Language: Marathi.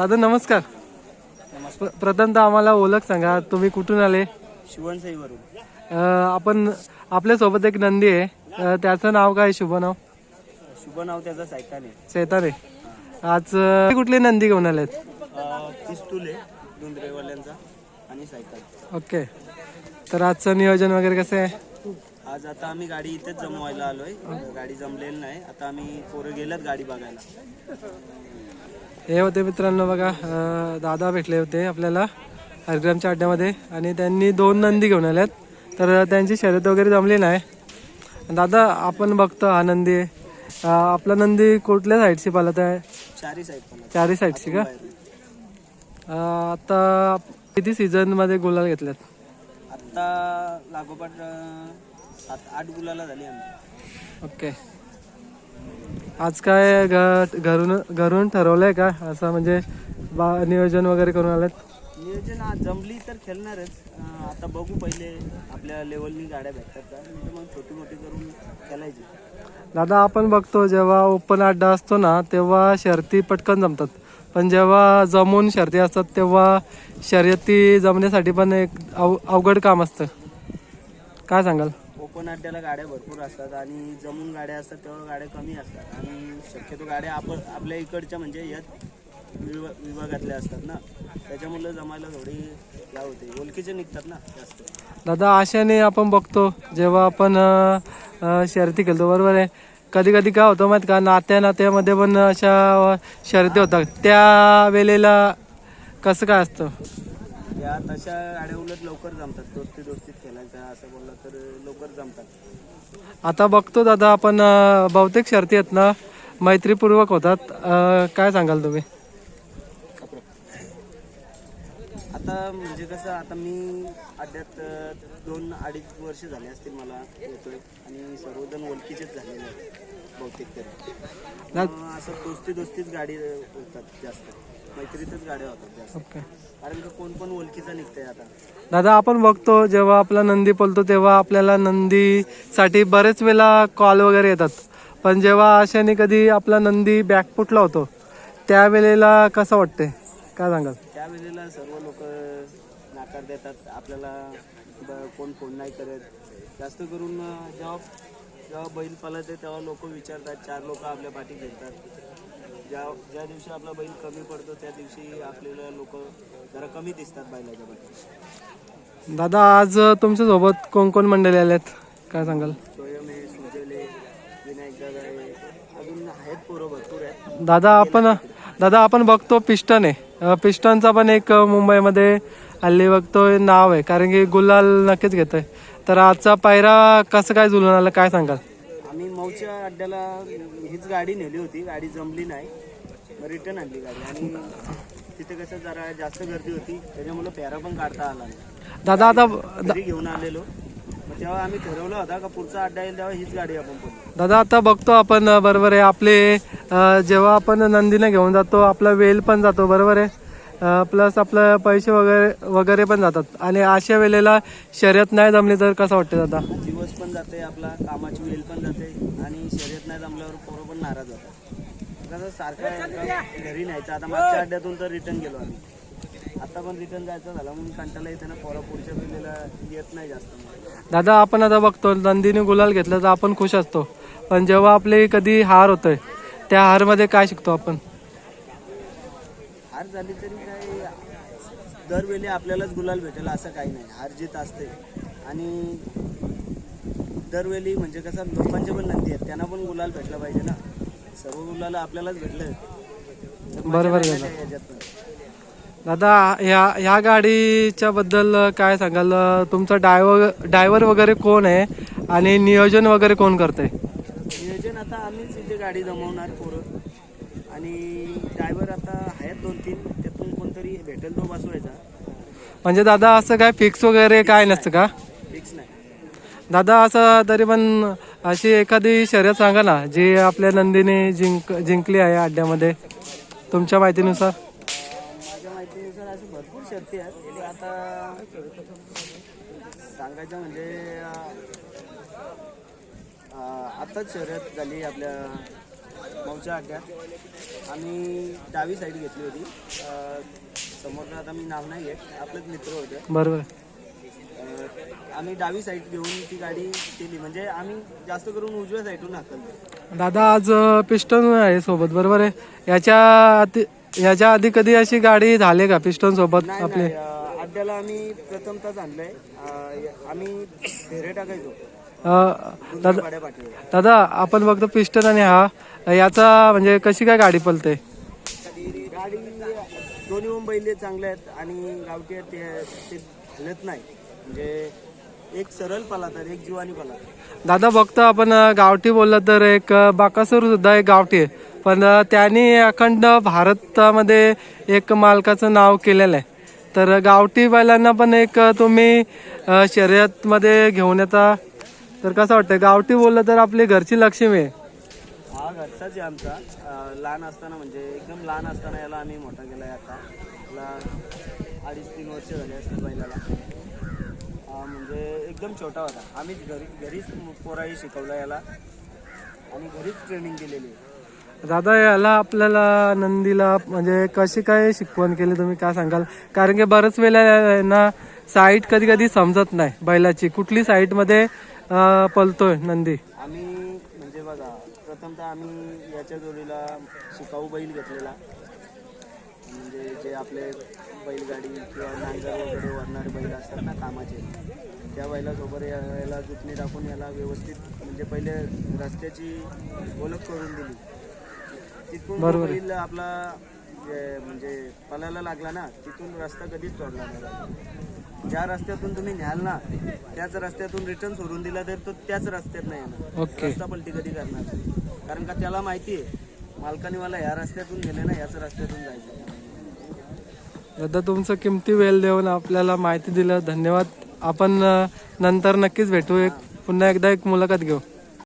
दादा नमस्कार. प्र- प्रथमतः आम्हाला ओळख सांगा. तुम्ही कुठून आले? शिवणसाईवरून अं, आपण आपल्यासोबत एक नंदी आहे. अं, त्याचं नाव काय? शुभ नाव? शुभ नाव त्याचं सायकाने चैतारे आज अं, कुठली नंदी घेऊन आलेत? पिस्तूल आणि ओके. तर आजचं नियोजन वगैरे कसं आहे? आज आता आम्ही गाडी इथेच जमवायला आलोय. गाडी जमलेली नाही. आता आम्ही पोरं गेल्यात गाडी बघायला. हे होते मित्रांनो बघा अं, दादा भेटले होते आपल्याला हरग्रामच्या अड्ड्यामध्ये आणि त्यांनी दोन नंदी घेऊन आल्यात. तर त्यांची शर्यत वगैरे जमली नाही. दादा आपण बघतो हा नंदी. अं, आपला नंदी कुठल्या साईडशी पालत आहे? चारही साईड पण चारही साईडची का? अं, आता किती सीझनमध्ये गुलाल घेतल्यात? आत्ता लागोपाठ अं, सात आठ गुलाला झाली आमची. ओके. आज काय घरून घरून ठरवलंय का? असं म्हणजे बा- नियोजन वगैरे करून आलेत? नियोजन आज जमली तर खेळणारच. आता बघू पहिले आपल्या लेवलनी गाड्या भेटतात का? मग छोटी मोठी करून खेळायची. दादा आपण बघतो जेव्हा ओपन अड्डा असतो ना तेव्हा शर्ती पटकन जमतात. पण जेव्हा जमून शर्ती असतात तेव्हा शर्यती जमण्यासाठी पण एक अव अवघड काम असतं. काय सांगाल? ओपन अड्ड्याला गाड्या भरपूर असतात आणि जमून गाड्या असतात तेव्हा गाड्या कमी असतात. आणि शक्यतो गाड्या आपण आपल्या इकडच्या म्हणजे यात विभा विभागातल्या असतात ना. त्याच्यामुळे जमायला थोडी या होते. ओळखीचे निघतात ना जास्त. दादा आशाने आपण बघतो जेव्हा आपण अं, शर्यती खेळतो बरोबर आहे? कधी कधी काय होतं माहीत का नात्या नात्यामध्ये पण अशा शर्यती होतात. त्या वेळेला कसं काय असतं? या तशा गाड्या उलट लवकर जमतात. दोस्ती दोस्तीत खेळायच्या असं बोललं तर लवकर जमतात. आता बघतो दादा आपण अं, बहुतेक शर्ती आहेत ना मैत्रीपूर्वक होतात. अं, काय सांगाल तुम्ही? आता म्हणजे कसं आता मी अड्ड्यात अं, दोन अडीच वर्ष झाले असतील मला येतोय. आणि सर्वजण ओळखीचेच झालेले आहेत. बहुतेक तरी मग असं दोस्ती दोस्तीच गाडी होतात जास्त. मैत्रीतच गाड्या होतात जास्त. ओके. कारण का कोण पण ओळखीचा निघतंय आता. दादा आपण बघतो जेव्हा आपला नंदी पळतो तेव्हा आपल्याला नंदीसाठी बरेच वेळा कॉल वगैरे येतात. पण जेव्हा अशाने कधी आपला नंदी बॅकफुटला होतो त्यावेळेला कसं वाटतंय? काय सांगाल? त्यावेळेला सर्व लोक नाकार देतात. आपल्याला ब- कोण फोन नाही करत. जास्त करून अं, जेव्हा जेव्हा बैल पळत तेव्हा लोक विचारतात चार लोक आपल्या पाठी घेतात ज्या ज्या दिवशी आपला बैल कमी पडतो त्या दिवशी आपल्याला लोक जरा कमी दिसतात बैलाच्या पाठी. दादा आज तुमच्यासोबत कोण कोण मंडळी आलेत काय सांगाल? स्वयं आहे सुजल आहे विनायक दादा आहे अजून आहेत पोरं भरपूर आहेत. दादा आपण दादा आपण बघतो पिस्टन आहे. पिस्टनचा पण एक मुंबईमध्ये हल्ली बघतोय नाव आहे. कारण की गुलाल नक्कीच घेतोय. तर आजचा पायरा कसं काय जुळून आलं काय सांगाल? आम्ही मऊच्या अड्ड्याला हीच गाडी नेली होती गाडी जमली नाही. मग रिटर्न आणली गाडी. आणि तिथे कसं जरा जास्त गर्दी होती त्याच्यामुळे पेरा पण काढता आला नाही. दादा आता घरी घेऊन आलेलो. मग तेव्हा आम्ही ठरवलं होता का पुढचा अड्डा येईल तेव्हा हीच गाडी आपण दादा आता बघतो आपण बरोबर आहे आपले जेव्हा आपण नंदीने घेऊन जातो आपला वेल पण जातो बरोबर आहे? प्लस आपलं पैसे वगैरे वगैरे पण जातात. आणि अशा वेळेला शर्यत नाही जमली तर कसं वाटतं दादा? दिवस पण जाते आपला कामाची वेळ पण जाते आणि शर्यत नाही जमल्यावर पोरं पण नाराज होतात. कसं सारखं घरी न्यायचं. आता मागच्या अड्ड्यातून तर रिटर्न गेलो आम्ही. आता पण रिटर्न जायचं झालं म्हणून कंटाळा येते ना पोरं पुढच्या येत नाही जास्त. दादा आपण आता बघतो नंदीने गुलाल घेतला तर आपण खुश असतो. पण जेव्हा आपले कधी हार होतोय त्या हारमध्ये काय शिकतो आपण? हार झाली तरी काय दरवेळी आपल्यालाच गुलाल भेटेल असं काही नाही. हार जीत असते. आणि दरवेळी म्हणजे कसं लोकांचे पण नंदी आहेत. त्यांना पण गुलाल भेटला पाहिजे ना. सर्व गुलाल आपल्यालाच भेटलं बरोबर दादा ह्या ह्या गाडीच्या बद्दल काय सांगाल? तुमचा ड्रायव्हर ड्रायव्हर वगैरे कोण आहे? आणि नियोजन वगैरे कोण करतंय? नियोजन आता आम्हीच इथे गाडी जमवणार पोरं. आणि ड्रायव्हर आता आहेत दोन तीन. त्यातून कोणतरी भेटेल तो बसवायचा. म्हणजे दादा असं काय फिक्स वगैरे काय नसतं का? फिक्स नाही. दादा असं तरी पण अशी एखादी शर्यत सांगा ना जी आपल्या नंदीने जिंक जिंकली आहे अड्ड्यामध्ये. तुमच्या माहितीनुसार? माझ्या माहितीनुसार अशी भरपूर शर्ती आहेत. ते आता सांगायचं म्हणजे अं, आताच शर्यत झाली आपल्या मौच्या अड्ड्यात आम्ही डावी साईड घेतली होती. अं, समोरनं आता मी नाव नाही घेत आपलेच मित्र होते. बरोबर. आम्ही डावी साईड घेऊन ती गाडी केली. म्हणजे आम्ही जास्त करून उजव्या साईडून हाकलतो दादा आज पिस्टन आहे सोबत बरोबर आहे? याच्या आधी याच्या आधी कधी अशी गाडी झाली का पिस्टन सोबत आपले? अड्ड्याला आम्ही प्रथमतच आणलंय अं, आम्ही फेरे टाकायचो. अं, दादा गाड्या पाठीवर दादा आपण बघतो पिस्टन आणि हा याचा म्हणजे कशी काय गाडी पलते? गाडी दोन्ही मुंबईले चांगले आहेत आणि गावठी आहेत ते ते हलत नाही. म्हणजे एक सरळ पला तर एक जीवानी पला. दादा बघतो आपण अं, गावठी बोललं तर एक अं, बाकासूर सुद्धा एक गावठी आहे. पण अं, त्यांनी अखंड भारतामध्ये एक मालकाचं नाव केलेलं आहे. तर गावठी बैलांना पण एक तुम्ही शर्यतमध्ये घेऊन येता. तर कसं वाटतं गावठी बोललं तर आपली घरची लक्ष्मी आहे. हा घरचाच आहे आमचा. अं, लहान असताना म्हणजे एकदम लहान असताना याला आम्ही मोठा केला आहे आता. याला अडीच तीन वर्ष झाले असतील बैलाला. हा, म्हणजे एकदम छोटा होता. आम्हीच घरी घरीच पोराही शिकवला याला. आणि घरीच ट्रेनिंग दिलेली आहे. दादा याला आपल्याला नंदीला म्हणजे कशी काय शिकवण केली तुम्ही? काय सांगाल? कारण की बरंच वेळेला ना साईट कधी कधी समजत नाही बैलाची. कुठली साईटमध्ये पलतोय नंदी? आम्ही म्हणजे बघा प्रथमतः आम्ही याच्या जोडीला शिकाऊ बैल घेतलेला. म्हणजे जे आपले बैलगाडी किंवा नांगर वगैरे वरणारे बैल असतात ना कामाचे त्या बैलासोबत याला जुटणी टाकून याला व्यवस्थित म्हणजे पहिले रस्त्याची ओळख करून दिली. तिथून बैल आपला जे- म्हणजे पलायला लागला ना तिथून रस्ता कधीच सोडला नाही ज्या रस्त्यातून तुम्ही न्याल ना त्याच रस्त्यातून रिटर्न सोडून दिला तर तो त्याच रस्त्यात नाही येणार. ओके. रस्ता पलटी कधी करणार? नाही. कारण का त्याला माहिती आहे मालकाने मला ह्या रस्त्यातून गेले ना याच रस्त्यातून जायचं. दादा तुमचं किमती वेळ देऊन आपल्याला माहिती दिलं धन्यवाद. आपण अं, नंतर नक्कीच भेटू. एक पुन्हा एकदा एक मुलाखत घेऊ.